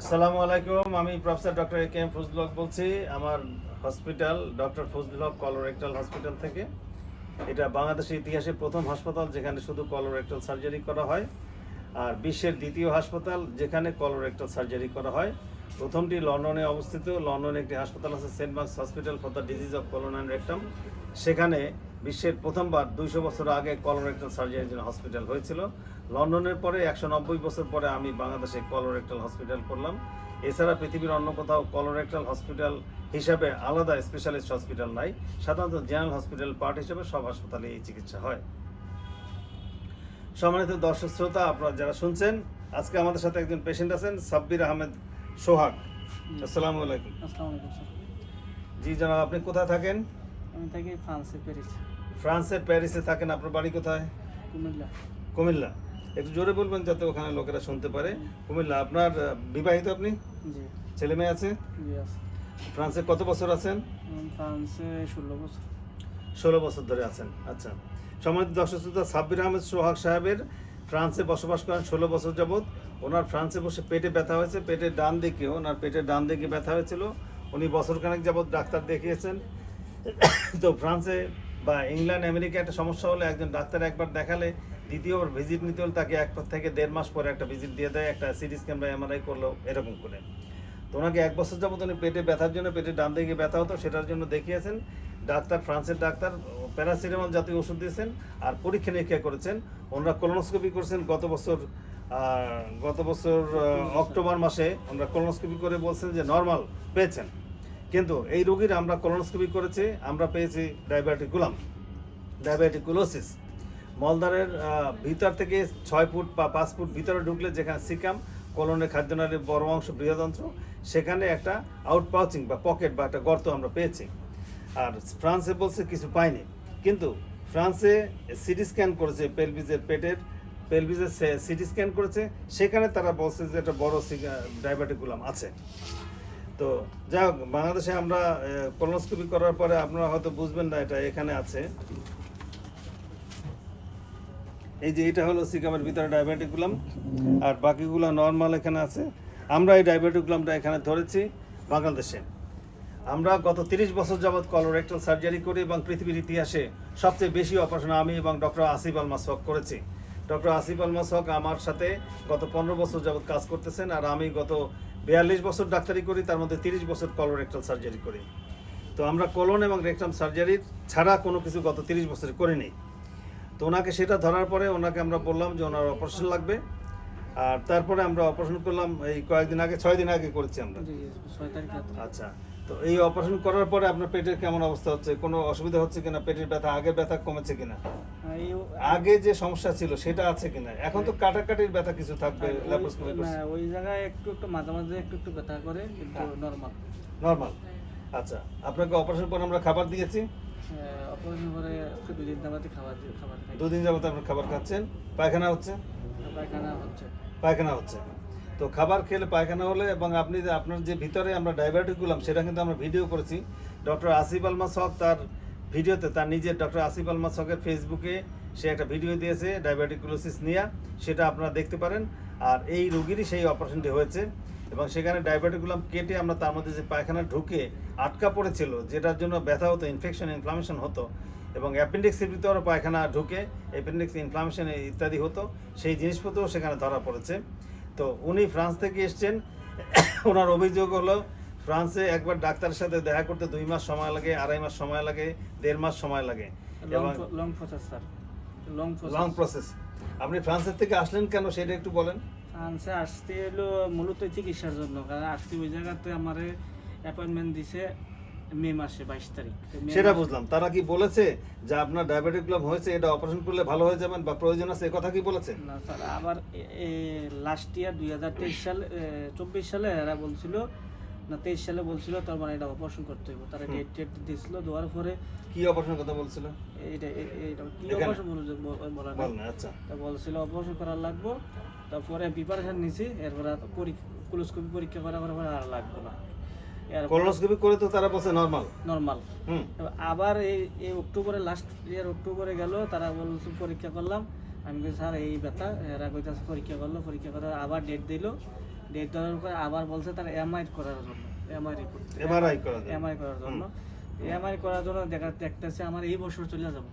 আসসালামু আলাইকুম, আমি professor doctor A K M Fazlul বলছি। আমার hospital doctor Fazlul Haque colorectal hospital থেকে। এটা বাংলাদেশের ইতিহাসে প্রথম হাসপাতাল যেখানে শুধু কলোরেক্টাল সার্জারি করা হয়, আর বিশ্বের দ্বিতীয় হাসপাতাল যেখানে কলোরেক্টাল সার্জারি করা হয়। প্রথমটি লন্ডনে অবস্থিত। লন্ডনে একটি হাসপাতাল আছে saint Mark's hospital for the disease of colon and rectum. সেখানে বিশ্বের প্রথমবার দুইশো বছর আগে কলোরেক্টাল সার্জারির জন্য হসপিটাল হয়েছিল। লন্ডনের পরে একশো নব্বই বছর পরে আমি বাংলাদেশে কলোরেক্টাল হসপিটাল করলাম। এছাড়া পৃথিবীর অন্য কোথাও কলোরেক্টাল হসপিটাল হিসাবে আলাদা স্পেশালিস্ট হসপিটাল নাই। সাধারণত জেনারেল হসপিটাল পার্ট হিসেবে সব হাসপাতালে এই চিকিৎসা হয়। সম্মানিত দর্শক শ্রোতা আপনারা যারা শুনছেন আজকে আমাদের সাথে একজন পেশেন্ট আছেন সাব্বির আহমেদ সোহাগ। আসসালামু আলাইকুম। জি জানাব আপনি কোথায় থাকেন? আমি থাকি ফ্রান্সে প্যারিস ফ্রান্সের প্যারিসে থাকেন আপনার বাড়ি কোথায়? কুমিল্লা। কুমিল্লা। একটু জোরে বলবেন যাতে ওখানে লোকেরা শুনতে পারে। কুমিল্লা আপনার বিবাহিত আপনি? জি। ছেলে মেয়ে আছে? জি আছে। ফ্রান্সে কত বছর আছেন? ফ্রান্সে ষোলো বছর। ষোলো বছর ধরে আছেন। আচ্ছা। সম্মানিত দর্শক শ্রোতা সাব্বির আহমেদ সোহাগ সাহেবের ফ্রান্সে বসবাস করেন ষোলো বছর যাবৎ। ওনার ফ্রান্সে বসে পেটে ব্যথা হয়েছে। পেটের ডান দিকে ওনার পেটের ডান দিকে ব্যথা হয়েছিল। উনি বছরখানেক যাবৎ ডাক্তার দেখিয়েছেন। তো ফ্রান্সে বা ইংল্যান্ড আমেরিকা একটা সমস্যা হলে একজন ডাক্তার একবার দেখালে দ্বিতীয়বার ভিজিট নিতে হলে তাকে এক থেকে দেড় মাস পরে একটা ভিজিট দিয়ে দেয়, একটা সিটি স্ক্যান বা এমআরআই করল, এরকম করে। তো ওনাকে এক বছর যাবত উনি পেটে ব্যথার জন্য, পেটে ডান দিকে ব্যথা হতো, সেটার জন্য দেখিয়েছেন। ডাক্তার, ফ্রান্সের ডাক্তার প্যারাসিটামল জাতীয় ওষুধ দিয়েছেন আর পরীক্ষা নিরীক্ষা করেছেন। ওনারা কলোনোস্কোপি করেছেন গত বছর গত বছর অক্টোবর মাসে ওনারা কলোনোস্কোপি করে বলছেন যে নর্মাল পেয়েছেন। কিন্তু এই রোগীর আমরা কলোনোস্কোপি করেছি আমরা পেয়েছি ডায়াবেটিকুলাম ডায়াবেটিকুলোসিস মলদারের আহ, ভিতর থেকে ছয় ফুট বা পাঁচ ফুট ভিতরে ঢুকলে যেখানে সিকাম কলনের খাদ্যনালীর বড় অংশ বৃহদন্ত্র সেখানে একটা আউট পাউচিং বা পকেট বা একটা গর্ত আমরা পেয়েছি। আর ফ্রান্সে বলছে কিছু পাইনি। কিন্তু ফ্রান্সে সিটি স্ক্যান করেছে পেলভিজের পেটের পেলভিজের সিটি স্ক্যান করেছে সেখানে তারা বলছে যে একটা বড় ডায়াবেটিকুলাম আছে। তো যাই হোক, বাংলাদেশে আমরা কলোনোস্কোপি করার পরে আপনারা হয়তো বুঝবেন না এটা এখানে আছে। এই যে এটা হলো সিকামের ভিতরে ডায়াবেটিকুলাম, আর বাকিগুলো নর্মাল এখানে আছে। আমরা এই ডায়াবেটিকুলামটা এখানে ধরেছি বাংলাদেশে। আমরা গত তিরিশ বছর যাবৎ কলোরেক্টাল সার্জারি করি এবং পৃথিবীর ইতিহাসে সবচেয়ে বেশি অপারেশন আমি এবং ডক্টর আসিফ আল মাসক করেছি। ডক্টর আসিফ আল মাসক আমার সাথে গত পনেরো বছর যাবৎ কাজ করতেছেন, আর আমি গত বিয়াল্লিশ বছর ডাক্তারি করি তার মধ্যে তিরিশ বছর কলোরেক্টাল সার্জারি করি। তো আমরা কলন এবং রেকটাম সার্জারি ছাড়া কোনো কিছু গত তিরিশ বছর করিনি। তো ওনাকে সেটা ধরার পরে ওনাকে আমরা বললাম যে ওনার অপারেশন লাগবে। আর তারপরে আমরা অপারেশন করলাম এই কয়েকদিন আগে ছয় দিন আগে করেছি আমরা। আচ্ছা। তো এই অপারেশন করার পরে আপনার পেটের কেমন অবস্থা হচ্ছে? কোনো অসুবিধা হচ্ছে কিনা? পেটের ব্যথা আগের ব্যথা কমেছে কিনা? আগে যে সমস্যা ছিল সেটা আছে কিনা? এখন তো কাটাকাটির ব্যথা কিছু থাকবে ওই- ওই জায়গায় একটু একটু মাঝে মাঝে একটু একটু ব্যথা করে কিন্তু হ্যাঁ। নর্মাল নর্মাল আচ্ছা আপনাকে অপারেশন পরে আমরা খাবার দিয়েছি? অপারেশন করে দুদিন যাবাতে খাবার দিয়ে- খাবার দুদিন যাবত আপনার খাবার খাচ্ছেন? পায়খানা হচ্ছে? পায়খানা হচ্ছে। পায়খানা হচ্ছে। তো খাবার খেলে পায়খানা হলে এবং আপনি আপনার যে ভিতরে আমরা ডায়াবেটিক গুলাম, সেটা কিন্তু আমরা ভিডিও করেছি। ডক্টর আসিফ আলমা হক তার ভিডিওতে তার নিজের ডক্টর আসিফ আলমা হকের ফেসবুকে সে একটা ভিডিও দিয়েছে ডায়াবেটিকুলোসিস নিয়ে। সেটা আপনারা দেখতে পারেন। আর এই রোগীরই সেই অপারেশনটি হয়েছে। এবং সেখানে ডায়াবেটিকুলাম কেটে আমরা তার মধ্যে যে পায়খানা ঢুকে আটকা পড়েছিল, যেটার জন্য ব্যথা হতো ইনফেকশন ইনফ্লামেশন হতো। এবং অ্যাপেন্ডিক্সের ভিতরে পায়খানা ঢুকে অ্যাপেন্ডিক্স ইনফ্লামেশন ইত্যাদি হতো। সেই জিনিসপত্রও সেখানে ধরা পড়েছে। তো উনি ফ্রান্স থেকে এসছেন। ওনার অভিযোগ হলো ফ্রান্সে একবার ডাক্তারের সাথে দেখা করতে দুই মাস সময় লাগে আড়াই মাস সময় লাগে দেড় মাস সময় লাগে। Long process sir long long process process আপনি ফ্রান্সের থেকে আসলেন কেন সেটা একটু বলেন। ফ্রান্সে আসতে এলো মূলত চিকিৎসার জন্য কারণ আসতে ওই জায়গাতে আমার অ্যাপয়েন্টমেন্ট দিছে। মে মাসে বাইশ তারিখ। সেটা বুঝলাম। তারা কি বলেছে যে আপনার ডায়াবেটিক ক্লাব হয়েছে এটা অপারেশন করলে ভালো হয়ে যাবেন বা প্রয়োজন আছে কথা কি বলেছে? না স্যার আবার লাস্ট ইয়ার দুই হাজার তেইশ সালে চব্বিশ সালে এরা বলছিল না তেইশ সালে বলছিল তার মানে এটা অপারেশন করতে হবে তারা। ডেট দিয়েছিল দেওয়ার পরে কি অপারেশনের কথা বলছিল? এইটা এ- এইটা কি? অপারেশন বলা না আচ্ছা। তা বলছিল অপারেশন করার লাগবো তারপরে প্রিপারেশন নিছি এরপরে কোলোস্কোপি পরীক্ষা করার পরে আর লাগবে না। কলোনোস্কোপি করে তো তারা বলছে নর্মাল নর্মাল আবার এই এই অক্টোবরে লাস্ট ইয়ার অক্টোবরে গেল তারা বলছে পরীক্ষা করলাম। আমি বলছি স্যার এই ব্যথা এরা কইতাছে পরীক্ষা করল পরীক্ষা করার আবার ডেট দিল। ডেট দেওয়ার পর আবার বলছে তার এমআই করার জন্য এমআরআই এমআই করার জন্য। এমআই করার জন্য দেখা দেখতেছে আমার এই বছর চলে যাব।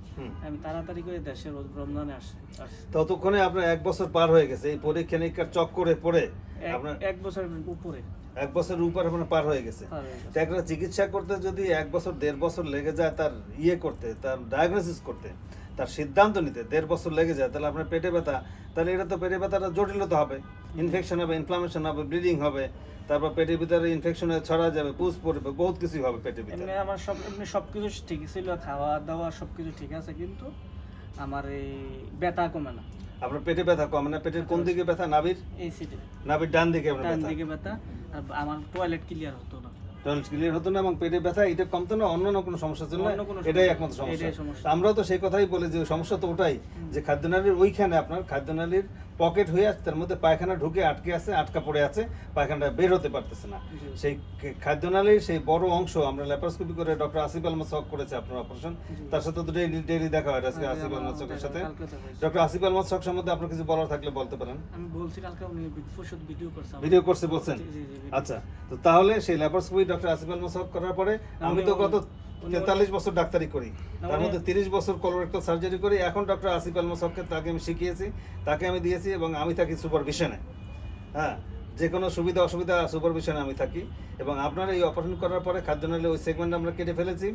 আমি তাড়াতাড়ি করে দেশে রোজ রমজানে আসি। ততক্ষণে আপনার এক বছর পার হয়ে গেছে এই পরীক্ষা নিরীক্ষার চক্করে পড়ে আপনার এক উপরে। এক উপর আপনার পার হয়ে গেছে। একটা চিকিৎসা করতে যদি এক বছর দেড় বছর লেগে যায় তার ইয়ে করতে তার ডায়াগনোসিস করতে তার সিদ্ধান্ত নিতে দেড় বছর লেগে যায় তাহলে আপনার পেটে ব্যথা তাহলে এটা তো পেটে ব্যথাটা জটিলতা হবে। ইনফেকশন হবে ইনফ্লামেশন হবে ব্লিডিং হবে। তারপর পেটের ভিতরে ইনফেকশন ছড়া যাবে পুষ পড়বে বহুত কিছু হবে পেটের ভিতরে। আমার সব এমনি সবকিছু ঠিক ছিল খাওয়া দাওয়া সবকিছু ঠিক আছে কিন্তু আমার এই ব্যথা কমে না। আপনার পেটে ব্যথা কমে না? পেটের কোন দিকে ব্যথা? নাভির? এই সিটে। নাভির ডান দিকে আপনার ডান দিকে ব্যথা আর আমার টয়লেট ক্লিয়ার টয়লেট ক্লিয়ার হতো না এবং পেটে ব্যথা এটা কমতো না অন্য অন্য কোনো সমস্যা ছিল না এটাই একমাত্র সমস্যা। আমরাও তো সেই কথাই বলি যে সমস্যা তো ওটাই যে খাদ্যনালীর ওইখানে আপনার খাদ্যনালীর পকেট হয়ে আছে তার মধ্যে পায়খানা ঢুকে আটকে আছে আটকা পড়ে আছে পায়খানাটা বের হতে পারতেছে না। সেই খাদ্যনালীর সেই বড় অংশ আমরা ল্যাপারোস্কোপি করে ডক্টর আসিফ আলমা সক করেছে আপনার অপারেশন তার সাথে তো ডেইলি ডেইলি দেখা হয় আজকে আসিফ আলমা সকের সাথে। ডক্টর আসিফ আলমা সক সম্বন্ধে আপনার কিছু বলার থাকলে বলতে পারেন। আমি বলছি কালকে উনি ভিডিও করছে ভিডিও করছে বলছেন। আচ্ছা তো তাহলে সেই ল্যাপারোস্কোপি ডক্টর আসিফ আলমা সক করার পরে আমি তো গত তেতাল্লিশ বছর ডাক্তারি করি। তার মধ্যে তিরিশ বছর কলোরেক্টাল সার্জারি করি। এখন ডক্টর আসিফ আলমা সবকে তাকে আমি শিখিয়েছি তাকে আমি দিয়েছি এবং আমি থাকি সুপারভিশনে হ্যাঁ যে কোনো সুবিধা অসুবিধা সুপারভিশনে আমি থাকি। এবং আপনার এই অপারেশন করার পরে খাদ্যনালী ওই সেগমেন্ট আমরা কেটে ফেলেছি।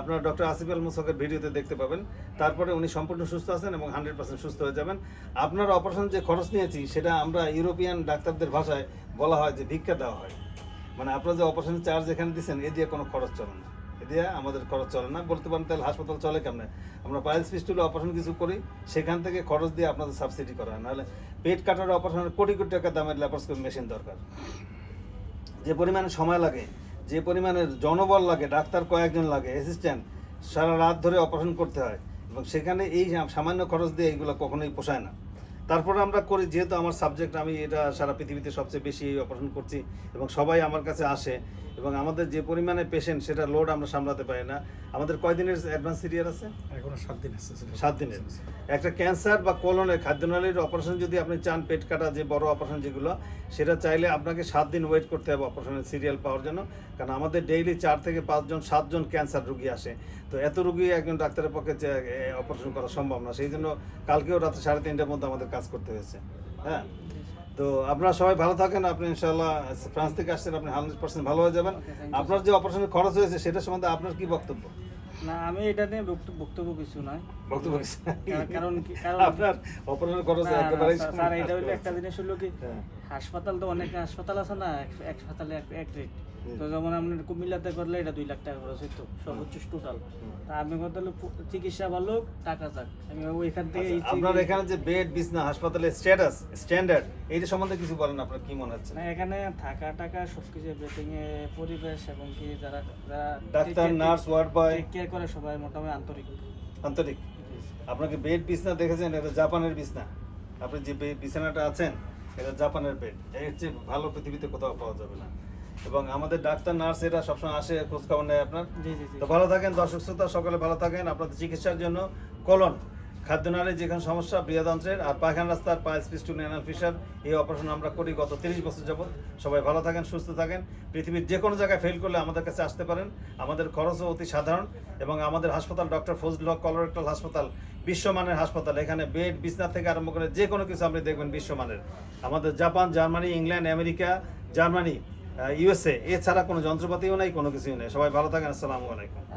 আপনার ডক্টর আসিফ আল মুসকের ভিডিওতে দেখতে পাবেন। তারপরে উনি সম্পূর্ণ সুস্থ আছেন এবং হান্ড্রেড পার্সেন্ট সুস্থ হয়ে যাবেন। আপনার অপারেশন যে খরচ নিয়েছি সেটা আমরা ইউরোপিয়ান ডাক্তারদের ভাষায় বলা হয় যে ভিক্ষা দেওয়া হয়। মানে আপনার যে অপারেশন চার্জ এখানে দিচ্ছেন এ দিয়ে কোনো খরচ চলে না। এ দিয়ে আমাদের খরচ চলে না। বলতে পারেন তাহলে হাসপাতাল চলে কেমনে? আমরা পাইলস পিস্টুলে অপারেশন কিছু করি, সেখান থেকে খরচ দিয়ে আপনাদের সাবসিডি করা হয়। নাহলে পেট কাটার অপারেশনের কোটি কোটি টাকা দামের ল্যাপারোস্কোপি মেশিন দরকার। যে পরিমাণে সময় লাগে, যে পরিমাণে জনবল লাগে, ডাক্তার কয়েকজন লাগে অ্যাসিস্ট্যান্ট সারা রাত ধরে অপারেশন করতে হয়। এবং সেখানে এই সামান্য খরচ দিয়ে এইগুলো কখনোই পোষায় না। তারপরে আমরা করি যেহেতু আমার সাবজেক্ট আমি এটা সারা পৃথিবীতে সবচেয়ে বেশি অপারেশন করছি এবং সবাই আমার কাছে আসে এবং আমাদের যে পরিমাণে পেশেন্ট সেটা লোড আমরা সামলাতে পারি না। আমাদের কয়দিনের অ্যাডভান্স সিরিয়াল আছে? এখন সাত দিন আছে সাত দিনের। একটা ক্যান্সার বা কলনের খাদ্যনালীর অপারেশন যদি আপনি চান পেট কাটা যে বড় অপারেশন যেগুলো সেটা চাইলে আপনাকে সাত দিন ওয়েট করতে হবে অপারেশনের সিরিয়াল পাওয়ার জন্য। কারণ আমাদের ডেইলি চার থেকে পাঁচজন সাতজন ক্যান্সার রুগী আসে। তো এত রুগী একজন ডাক্তারের পক্ষে অপারেশন করা সম্ভব না। সেই জন্য কালকেও রাতে সাড়ে তিনটার মধ্যে আমাদের কাজ করতে হয়েছে। হ্যাঁ? তো আপনারা সবাই ভালো থাকেন। আপনি ইনশাল্লাহ ফ্রান্স থেকে আসছেন আপনি হান্ড্রেড পার্সেন্ট ভালো হয়ে যাবেন। আপনার যে অপারেশনের খরচ হয়েছে সেটা সম্বন্ধে আপনার কি বক্তব্য? না আমি এটা নিয়ে বক্তব্য কিছু নাই বক্তব্য কারণ- আপনার অপারেশনের খরচ না, স্যার, এটা হইল একটা জিনিস হলো কি হ্যাঁ। হাসপাতাল তো অনেক হাসপাতাল আছে না এক- হাসপাতালে এক- রেট। তো যেমন কুমিল্লাতে করলে এটা দুই লাখ টাকা খরচ হইতো সর্বোচ্চ টোটাল তা আমি কথা হলো চিকিৎসা ভালো টাকা যাক। আমি ওইখান থেকে আচ্ছা, আপনার এখানে যে বেড বিছনা হাসপাতালের স্ট্যাটাস স্ট্যান্ডার্ড এইটা সম্বন্ধে কিছু বলেন আপনার কি মনে হচ্ছে? না এখানে থাকা টাকা সবকিছু বেটিং এ পরিবেশ এবং কি যারা যারা ডাক্তার নার্স ওয়ার্ড বয় কেয়ার করে সবাই মোটামুটি আন্তরিক। আন্তরিক। আপনাকে বেড বিছনা দেখেছেন এটা জাপানের বিছনা। আপনি যে বিছানাটা আছেন এটা জাপানের বেড এর চেয়ে ভালো পৃথিবীতে কোথাও পাওয়া যাবে না। এবং আমাদের ডাক্তার নার্স এরা সবসময় আসে খোঁজ খবর নেয় আপনার। তো ভালো থাকেন দর্শক শ্রোতা সকলে ভালো থাকেন। আপনাদের চিকিৎসার জন্য কলন খাদ্যনালীর যেখানে সমস্যা বৃহদন্ত্রের আর পায়খানা রাস্তার পায়েস পিস্টুন অ্যানাল ফিশার এই অপারেশন আমরা করি গত তিরিশ বছর যাবত সবাই ভালো থাকেন সুস্থ থাকেন। পৃথিবীর যে কোনো জায়গায় ফেল করলে আমাদের কাছে আসতে পারেন। আমাদের খরচও অতি সাধারণ এবং আমাদের হাসপাতাল ডক্টর ফজল কলোরেক্টাল হাসপাতাল বিশ্বমানের হাসপাতাল। এখানে বেড বিছনা থেকে আরম্ভ করে যে কোনো কিছু আপনি দেখবেন বিশ্বমানের। আমাদের Japan Germany England America Germany USA এছাড়া কোনো যন্ত্রপাতিও নাই কোনো কিছুই নেই। সবাই ভালো থাকেন আসসালামু আলাইকুম।